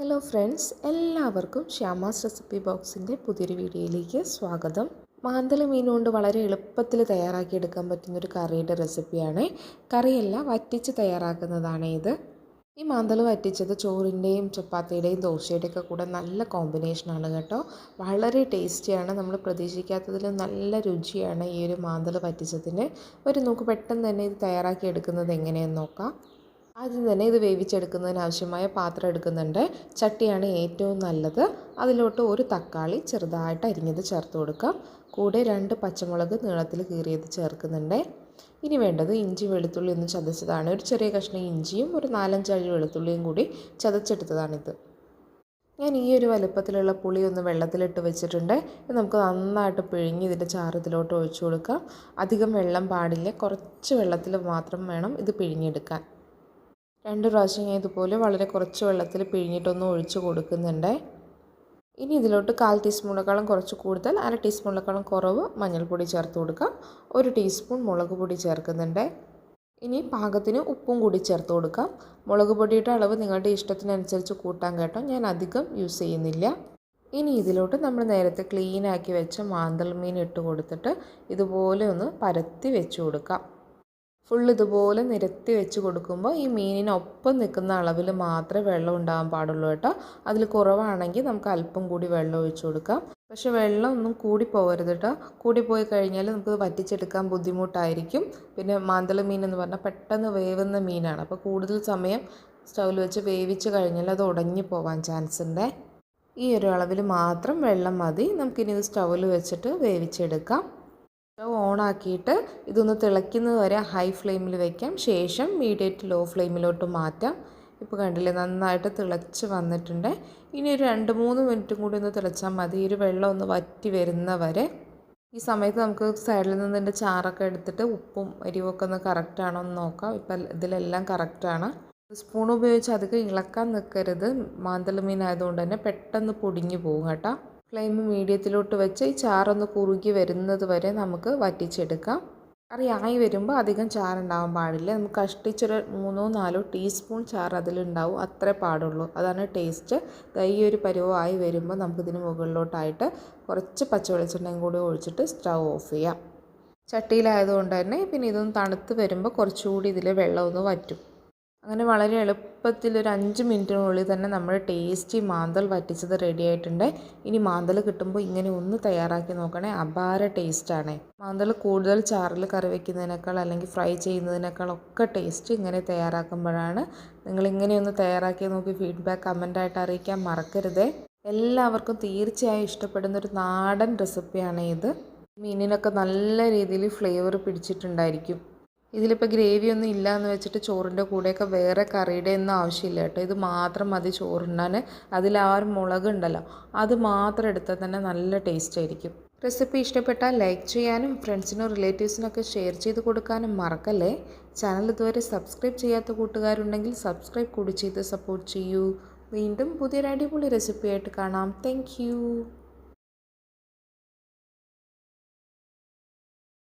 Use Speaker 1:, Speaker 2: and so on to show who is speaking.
Speaker 1: Hello friends എല്ലാവർക്കും Shyama's recipe ബോക്സിന്റെ പുതിയൊരു വീഡിയോയിലേക്ക് സ്വാഗതം. മാന്തള മീൻ കൊണ്ട് വളരെ എളുപ്പത്തിൽ തയ്യാറാക്കിയെടുക്കാൻ പറ്റുന്നൊരു കറിയുടെ റെസിപ്പിയാണ് കറിയല്ല വറ്റിച്ച് തയ്യാറാക്കുന്നതാണ് ഇത്. ഈ മാന്തൽ വറ്റിച്ചത് ചോറിന്റെയും ചപ്പാത്തിയുടെയും ദോശയുടെയൊക്കെ കൂടെ നല്ല കോമ്പിനേഷനാണ് കേട്ടോ. വളരെ ടേസ്റ്റിയാണ് നമ്മൾ പ്രതീക്ഷിക്കാത്തതിലും നല്ല രുചിയാണ് ഈ ഒരു മാന്തൽ വറ്റിച്ചതിന്. ഒരു നോക്ക് പെട്ടെന്ന് തന്നെ ഇത് തയ്യാറാക്കി എടുക്കുന്നത് എങ്ങനെയെന്ന് നോക്കാം. ആദ്യം തന്നെ ഇത് വേവിച്ചെടുക്കുന്നതിന് ആവശ്യമായ പാത്രം എടുക്കുന്നുണ്ട്. ചട്ടിയാണ് ഏറ്റവും നല്ലത്. അതിലോട്ട് ഒരു തക്കാളി ചെറുതായിട്ട് അരിഞ്ഞത് ചേർത്ത് കൊടുക്കാം. കൂടെ രണ്ട് പച്ചമുളക് നീളത്തിൽ കീറിയത് ചേർക്കുന്നുണ്ട്. ഇനി വേണ്ടത് ഇഞ്ചി വെളുത്തുള്ളി ഒന്ന് ചതച്ചതാണ്. ഒരു ചെറിയ കഷ്ണം ഇഞ്ചിയും ഒരു നാലഞ്ചഴി വെളുത്തുള്ളിയും കൂടി ചതച്ചെടുത്തതാണിത്. ഞാൻ ഈ ഒരു വലുപ്പത്തിലുള്ള പുളി ഒന്ന് വെള്ളത്തിലിട്ട് വെച്ചിട്ടുണ്ട്. ഇത് നമുക്ക് നന്നായിട്ട് പിഴിഞ്ഞ് ഇതിന്റെ ചാറ് ഇതിലോട്ട് ഒഴിച്ചു കൊടുക്കാം. അധികം വെള്ളം പാടില്ല. കുറച്ച് വെള്ളത്തിൽ മാത്രം വേണം ഇത് പിഴിഞ്ഞെടുക്കാൻ. രണ്ട് പ്രാവശ്യം ഞാൻ ഇതുപോലെ വളരെ കുറച്ച് വെള്ളത്തിൽ പിഴിഞ്ഞിട്ടൊന്ന് ഒഴിച്ച് കൊടുക്കുന്നുണ്ട്. ഇനി ഇതിലോട്ട് കാൽ ടീസ്പൂണേക്കാളും കുറച്ച് കൂടുതൽ അര ടീസ്പൂണിനേക്കാളും കുറവ് മഞ്ഞൾപ്പൊടി ചേർത്ത് കൊടുക്കാം. ഒരു ടീസ്പൂൺ മുളക് പൊടി ചേർക്കുന്നുണ്ട്. ഇനി പാകത്തിന് ഉപ്പും കൂടി ചേർത്ത് കൊടുക്കാം. മുളക് പൊടിയുടെ അളവ് നിങ്ങളുടെ ഇഷ്ടത്തിനനുസരിച്ച് കൂട്ടാൻ കേട്ടോ. ഞാൻ അധികം യൂസ് ചെയ്യുന്നില്ല. ഇനി ഇതിലോട്ട് നമ്മൾ നേരത്തെ ക്ലീനാക്കി വെച്ച മാന്തൾ മീൻ ഇട്ട് കൊടുത്തിട്ട് ഇതുപോലെ ഒന്ന് പരത്തി വെച്ച് കൊടുക്കാം. ഫുൾ ഇതുപോലെ നിരത്തി വെച്ച് കൊടുക്കുമ്പോൾ ഈ മീനിനൊപ്പം നിൽക്കുന്ന അളവിൽ മാത്രമേ വെള്ളം ഉണ്ടാകാൻ പാടുള്ളൂ കേട്ടോ. അതിൽ കുറവാണെങ്കിൽ നമുക്ക് അല്പം കൂടി വെള്ളം ഒഴിച്ചു കൊടുക്കാം. പക്ഷേ വെള്ളം ഒന്നും കൂടി പോകരുത് കേട്ടോ. കൂടി പോയി കഴിഞ്ഞാൽ നമുക്ക് വറ്റിച്ചെടുക്കാൻ ബുദ്ധിമുട്ടായിരിക്കും. പിന്നെ മാന്തള മീൻ എന്ന് പറഞ്ഞാൽ പെട്ടെന്ന് വേവുന്ന മീനാണ്. അപ്പോൾ കൂടുതൽ സമയം സ്റ്റൗവിൽ വെച്ച് വേവിച്ച് കഴിഞ്ഞാൽ അത് ഉടഞ്ഞു പോകാൻ ചാൻസ് ഉണ്ട്. ഈ ഒരു അളവിൽ മാത്രം വെള്ളം മതി. നമുക്കിനി ഇത് സ്റ്റൗവിൽ വെച്ചിട്ട് വേവിച്ചെടുക്കാം. സ്റ്റവ് ഓണാക്കിയിട്ട് ഇതൊന്ന് തിളയ്ക്കുന്നത് വരെ ഹൈ ഫ്ലെയിമിൽ വെക്കാം. ശേഷം മീഡിയറ്റ് ലോ ഫ്ലെയിമിലോട്ട് മാറ്റാം. ഇപ്പോൾ കണ്ടില്ലേ നന്നായിട്ട് തിളച്ച് വന്നിട്ടുണ്ട്. ഇനി ഒരു രണ്ട് മൂന്ന് മിനിറ്റും കൂടി ഒന്ന് തിളച്ചാൽ മതി. ഒരു വെള്ളം ഒന്ന് വറ്റി വരുന്ന വരെ. ഈ സമയത്ത് നമുക്ക് സൈഡിൽ നിന്ന് ഇതിന്റെ ചാറൊക്കെ എടുത്തിട്ട് ഉപ്പും എരിവൊക്കെ ഒന്ന് കറക്റ്റാണോ എന്ന് നോക്കാം. ഇപ്പം ഇതിലെല്ലാം കറക്റ്റാണ് സ്പൂൺ ഉപയോഗിച്ച് അധികം ഇളക്കാൻ നിൽക്കരുത് മാന്തൽ മീൻ ആയതുകൊണ്ട് തന്നെ പെട്ടെന്ന് പൊടിഞ്ഞു പോകും കേട്ടോ. ഫ്ലെയിം മീഡിയത്തിലോട്ട് വെച്ച് ഈ ചാറൊന്ന് കുറുകി വരുന്നത് വരെ നമുക്ക് വറ്റിച്ചെടുക്കാം. കറി ആയി വരുമ്പോൾ അധികം ചാറുണ്ടാവാൻ പാടില്ല. നമുക്ക് കഷ്ടിച്ചൊരു മൂന്നോ നാലോ ടീസ്പൂൺ ചാറ് അതിലുണ്ടാവും. അത്രേ പാടുള്ളൂ. അതാണ് ടേസ്റ്റ്. ഈ ഒരു പരുവമായി വരുമ്പോൾ നമുക്കിതിന് മുകളിലോട്ടായിട്ട് കുറച്ച് പച്ച വെളിച്ചെണ്ണയും കൂടി ഒഴിച്ചിട്ട് സ്റ്റൗ ഓഫ് ചെയ്യാം. ചട്ടിയിലായതുകൊണ്ട് തന്നെ പിന്നെ ഇതൊന്ന് തണുത്ത് വരുമ്പോൾ കുറച്ചുകൂടി ഇതിൽ വെള്ളമൊന്ന് വറ്റും. അങ്ങനെ വളരെ എളുപ്പത്തിൽ ഒരു അഞ്ച് മിനിറ്റിനുള്ളിൽ തന്നെ നമ്മൾ ടേസ്റ്റി മാന്തൽ വറ്റിച്ചത് റെഡി ആയിട്ടുണ്ട്. ഇനി മാന്തൽ കിട്ടുമ്പോൾ ഇങ്ങനെ ഒന്ന് തയ്യാറാക്കി നോക്കണേ. അപാര ടേസ്റ്റാണ് മാന്തൽ കൂടുതൽ ചാറിൽ കറി വയ്ക്കുന്നതിനേക്കാൾ അല്ലെങ്കിൽ ഫ്രൈ ചെയ്യുന്നതിനേക്കാൾ ഒക്കെ ടേസ്റ്റ് ഇങ്ങനെ തയ്യാറാക്കുമ്പോഴാണ് നിങ്ങൾ ഇങ്ങനെയൊന്ന് തയ്യാറാക്കി നോക്കി ഫീഡ്ബാക്ക് കമന്റായിട്ട് അറിയിക്കാൻ മറക്കരുത്. എല്ലാവർക്കും തീർച്ചയായും ഇഷ്ടപ്പെടുന്ന ഒരു നാടൻ റെസിപ്പിയാണ് ഇത്. മീനിനൊക്കെ നല്ല രീതിയിൽ ഫ്ലേവർ പിടിച്ചിട്ടുണ്ടായിരിക്കും. ഇതിലിപ്പോൾ ഗ്രേവി ഒന്നും ഇല്ല എന്ന് വെച്ചിട്ട് ചോറിന്റെ കൂടെയൊക്കെ വേറെ കറിയുടെ ഒന്നും ആവശ്യമില്ല കേട്ടോ. ഇത് മാത്രം മതി ചോറുണ്ണാൻ അതിൽ ആ ഒരു മുളക് ഉണ്ടല്ലോ അത് മാത്രം എടുത്താൽ തന്നെ നല്ല ടേസ്റ്റ് ആയിരിക്കും. റെസിപ്പി ഇഷ്ടപ്പെട്ടാൽ ലൈക്ക് ചെയ്യാനും ഫ്രണ്ട്സിനും റിലേറ്റീവ്സിനൊക്കെ ഷെയർ ചെയ്ത് കൊടുക്കാനും മറക്കല്ലേ? ചാനൽ ഇതുവരെ സബ്സ്ക്രൈബ് ചെയ്യാത്ത കൂട്ടുകാരുണ്ടെങ്കിൽ സബ്സ്ക്രൈബ് കൂടി ചെയ്ത് സപ്പോർട്ട് ചെയ്യൂ. വീണ്ടും പുതിയൊരു അടിപൊളി റെസിപ്പിയായിട്ട് കാണാം. താങ്ക്